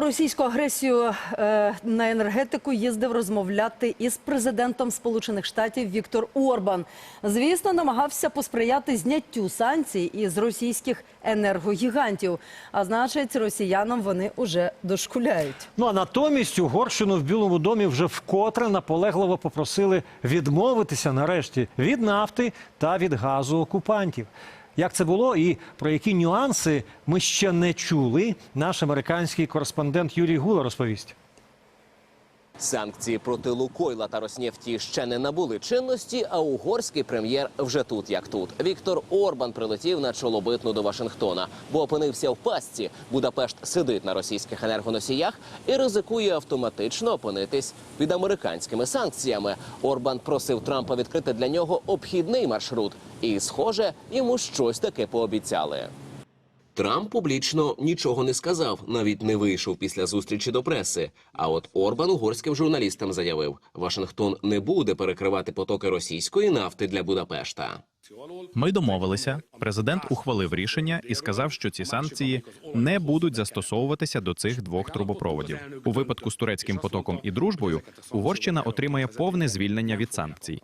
Російську агресію е, на енергетику їздив розмовляти із президентом Сполучених Штатів Віктор Орбан. Звісно, намагався посприяти зняттю санкцій із російських енергогігантів. А значить, росіянам вони уже дошкуляють. Ну а натомість Угорщину в Білому домі вже вкотре наполегливо попросили відмовитися нарешті від нафти та від газу окупантів. Як це було і про які нюанси ми ще не чули, наш американський кореспондент Юрій Гула розповість. Санкції проти Лукойла та Роснефті ще не набули чинності, а угорський прем'єр вже тут як тут. Віктор Орбан прилетів на чолобитну до Вашингтона, бо опинився в пастці. Будапешт сидить на російських енергоносіях і ризикує автоматично опинитись під американськими санкціями. Орбан просив Трампа відкрити для нього обхідний маршрут, і, схоже, йому щось таке пообіцяли. Трамп публічно нічого не сказав, навіть не вийшов після зустрічі до преси. А от Орбан угорським журналістам заявив, Вашингтон не буде перекривати потоки російської нафти для Будапешта. Ми домовилися. Президент ухвалив рішення і сказав, що ці санкції не будуть застосовуватися до цих двох трубопроводів. У випадку з турецьким потоком і дружбою Угорщина отримає повне звільнення від санкцій.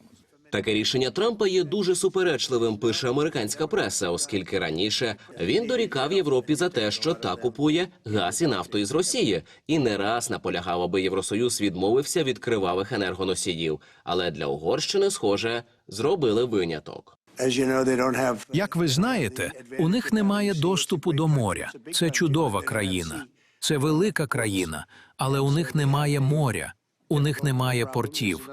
Таке рішення Трампа є дуже суперечливим, пише американська преса, оскільки раніше він дорікав Європі за те, що та купує газ і нафту із Росії, і не раз наполягав, аби Євросоюз відмовився від кривавих енергоносіїв. Але для Угорщини, схоже, зробили виняток. Як ви знаєте, у них немає доступу до моря. Це чудова країна, це велика країна, але у них немає моря, у них немає портів.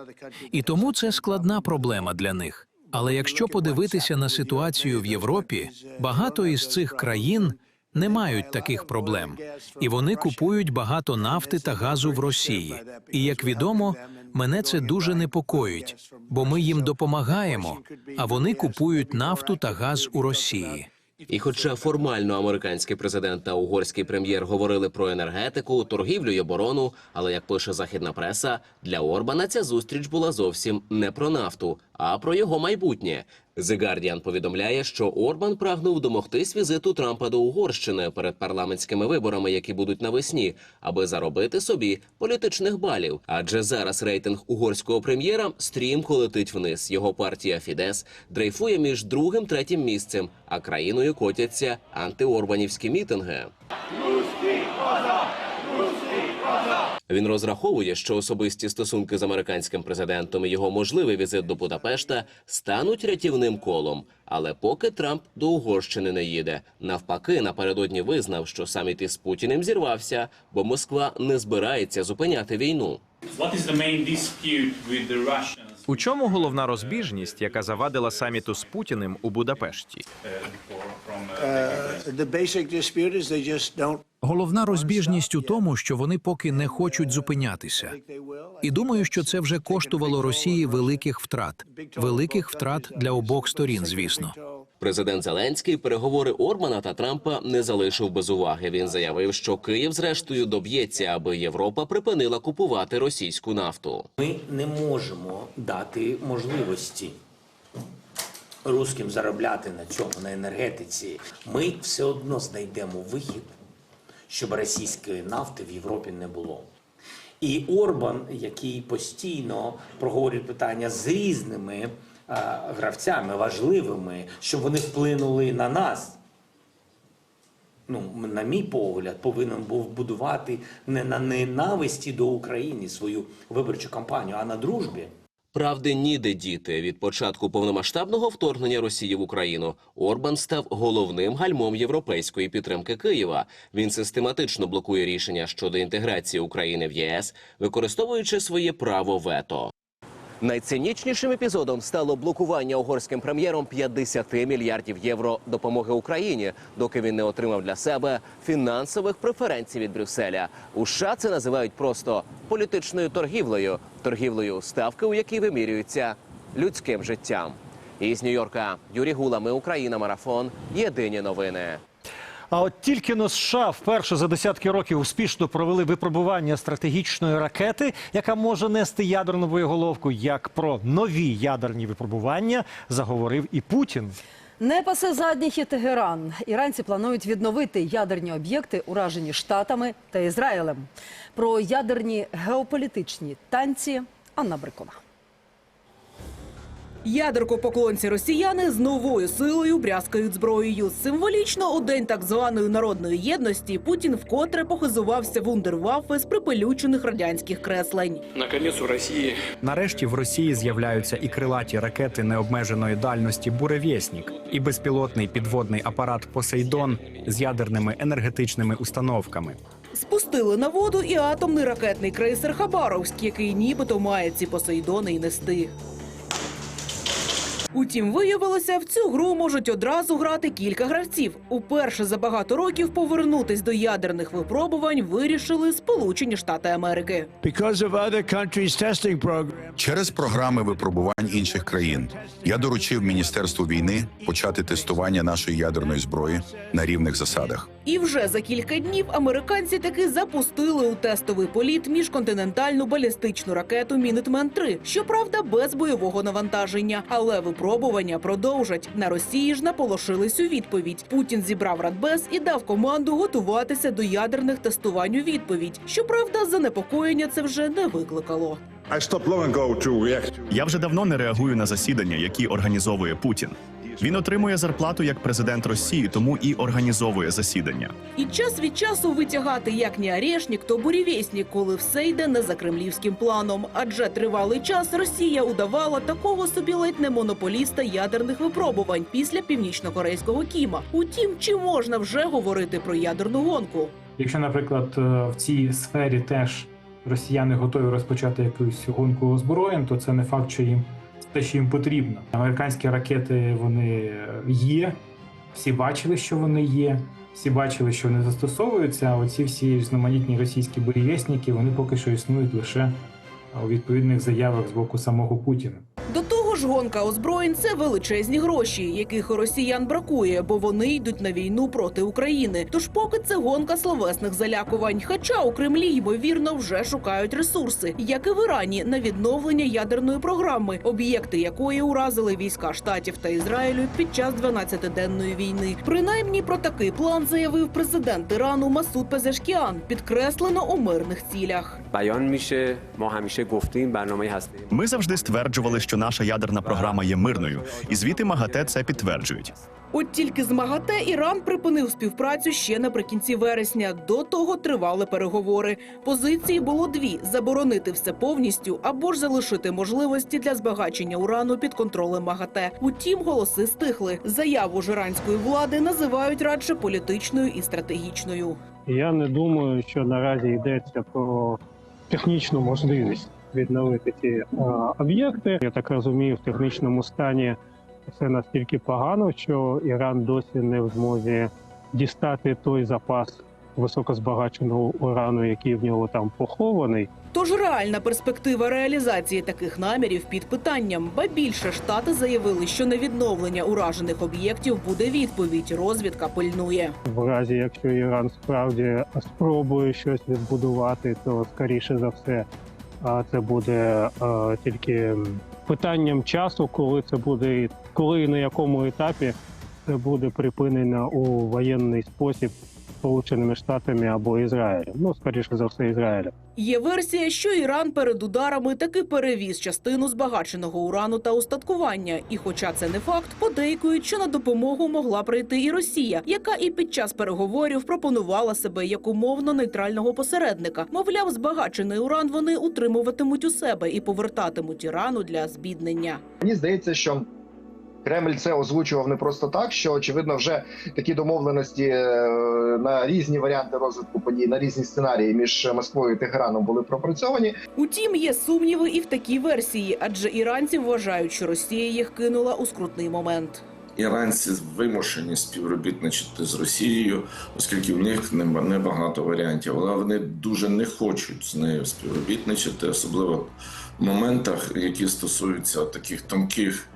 І тому це складна проблема для них. Але якщо подивитися на ситуацію в Європі, багато із цих країн не мають таких проблем, і вони купують багато нафти та газу в Росії. І як відомо, мене це дуже непокоїть, бо ми їм допомагаємо, а вони купують нафту та газ у Росії. І хоча формально американський президент та угорський прем'єр говорили про енергетику, торгівлю й оборону, але як пише західна преса, для Орбана ця зустріч була зовсім не про нафту, а про його майбутнє. The Guardian повідомляє, що Орбан прагнув домогтись візиту Трампа до Угорщини перед парламентськими виборами, які будуть навесні, аби заробити собі політичних балів. Адже зараз рейтинг угорського прем'єра стрімко летить вниз. Його партія Фідес дрейфує між другим третім місцем, а країною котяться антиорбанівські мітинги. Він розраховує, що особисті стосунки з американським президентом і його можливий візит до Будапешта стануть рятівним колом. Але поки Трамп до Угорщини не їде, навпаки, напередодні визнав, що саміт із Путіним зірвався, бо Москва не збирається зупиняти війну. What is the main dispute with the Russians У чому головна розбіжність, яка завадила саміту з Путіним у Будапешті? don't Головна розбіжність у тому, що вони поки не хочуть зупинятися. І думаю, що це вже коштувало Росії великих втрат, великих втрат для обох сторін, звісно. Президент Зеленський переговори Орбана та Трампа не залишив без уваги. Він заявив, що Київ зрештою доб'ється, аби Європа припинила купувати російську нафту. Ми не можемо дати можливості русським заробляти на цьому, на енергетиці. Ми все одно знайдемо вихід, щоб російської нафти в Європі не було. І Орбан, який постійно проговорює питання з різними гравцями, важливими, щоб вони вплинули на нас. Ну, на мій погляд, повинен був будувати не на ненависті до України свою виборчу кампанію, а на дружбі. Правди ніде діти. Від початку повномасштабного вторгнення Росії в Україну Орбан став головним гальмом європейської підтримки Києва. Він систематично блокує рішення щодо інтеграції України в ЄС, використовуючи своє право вето. Найцинічнішим епізодом стало блокування угорським прем'єром 50 мільярдів євро допомоги Україні, доки він не отримав для себе фінансових преференцій від Брюсселя. У США це називають просто політичною торгівлею, торгівлею ставки, у якій вимірюються людським життям. Із Нью-Йорка Юрій Гула, ми Україна, марафон. Єдині новини. А от тільки но США вперше за десятки років успішно провели випробування стратегічної ракети, яка може нести ядерну боєголовку. Як про нові ядерні випробування заговорив і Путін. Не пасе задніх і Тегеран. Іранці планують відновити ядерні об'єкти, уражені Штатами та Ізраїлем. Про ядерні геополітичні танці Анна Брикова. Ядеркопоклонці росіяни з новою силою брязкають зброєю. Символічно у день так званої народної єдності Путін вкотре похизувався вундерваффе з припелючених радянських креслень. Наконец у России Нарешті в Росії з'являються і крилаті ракети необмеженої дальності «Буревєснік» і безпілотний підводний апарат «Посейдон» з ядерними енергетичними установками. Спустили на воду і атомний ракетний крейсер Хабаровськ, який нібито має ці посейдони й нести. Утім, виявилося, в цю гру можуть одразу грати кілька гравців. Уперше за багато років повернутись до ядерних випробувань вирішили Сполучені Штати Америки. Через програми випробувань інших країн я доручив Міністерству війни почати тестування нашої ядерної зброї на рівних засадах. І вже за кілька днів американці таки запустили у тестовий політ міжконтинентальну балістичну ракету Мінитмен 3 щоправда, без бойового навантаження. Але випробування продовжать. На Росії ж наполошились у відповідь. Путін зібрав радбез і дав команду готуватися до ядерних тестувань у відповідь. Щоправда, занепокоєння це вже не викликало. Я вже давно не реагую на засідання, які організовує Путін. Він отримує зарплату як президент Росії, тому і організовує засідання. І час від часу витягати як не орешник, то бурєвєснік, коли все йде не за кремлівським планом. Адже тривалий час Росія удавала такого собі ледь не монополіста ядерних випробувань після північно-корейського Кіма. Утім, чи можна вже говорити про ядерну гонку? Якщо, наприклад, е, в цій сфері теж росіяни готові розпочати якусь гонку озброєнь, то це не факт, що їм те, що їм потрібно. Американські ракети вони є, всі бачили, що вони є, всі бачили, що вони застосовуються. А оці всі різноманітні російські бурєвєсники, вони поки що існують лише у відповідних заявах з боку самого Путіна. До того ж, гонка озброєнь це величезні гроші, яких у росіян бракує, бо вони йдуть на війну проти України. Тож поки це гонка словесних залякувань. Хоча у Кремлі ймовірно вже шукають ресурси, як і в Ірані, на відновлення ядерної програми, об'єкти якої уразили війська штатів та Ізраїлю під час 12-денної війни. Принаймні про такий план заявив президент Ірану Масуд Пезешкіан, підкреслено у мирних цілях. Ми завжди стверджували, що наша ядерна програма є мирною, і звіти МАГАТЕ це підтверджують. От тільки з МАГАТЕ Іран припинив співпрацю ще наприкінці вересня. До того тривали переговори. Позиції було дві: заборонити все повністю або ж залишити можливості для збагачення урану під контролем МАГАТЕ. Утім, голоси стихли. Заяву ж іранської влади називають радше політичною і стратегічною. Я не думаю, що наразі йдеться про технічну можливість відновити ці об'єкти. Я так розумію, в технічному стані все настільки погано, що Іран досі не в змозі дістати той запас високозбагаченого урану, який в нього там похований. Тож реальна перспектива реалізації таких намірів під питанням. Ба більше штати заявили, що на відновлення уражених об'єктів буде відповідь. Розвідка пильнує. В разі, якщо Іран справді спробує щось відбудувати, то скоріше за все а, це буде а, тільки питанням часу, коли це буде, коли і на якому етапі це буде припинено у воєнний спосіб Сполученими Штатами або Ізраїлем. Ну, скоріше за все, Ізраїлем. Є версія, що Іран перед ударами таки перевіз частину збагаченого урану та устаткування. І, хоча це не факт, подейкують, що на допомогу могла прийти і Росія, яка і під час переговорів пропонувала себе як умовно нейтрального посередника. Мовляв, збагачений уран вони утримуватимуть у себе і повертатимуть Ірану для збіднення. Мені здається, що Кремль це озвучував не просто так, що очевидно вже такі домовленості е, на різні варіанти розвитку подій, на різні сценарії між Москвою і Тегераном були пропрацьовані. Утім, є сумніви і в такій версії, адже іранці вважають, що Росія їх кинула у скрутний момент. Іранці вимушені співробітничати з Росією, оскільки в них нема- небагато варіантів, але вони дуже не хочуть з нею співробітничати, особливо в моментах, які стосуються таких тонких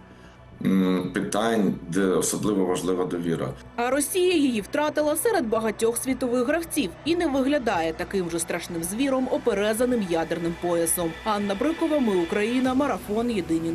питань, де особливо важлива довіра. А Росія її втратила серед багатьох світових гравців і не виглядає таким же страшним звіром, оперезаним ядерним поясом. Анна Брикова, ми Україна, марафон. Єдині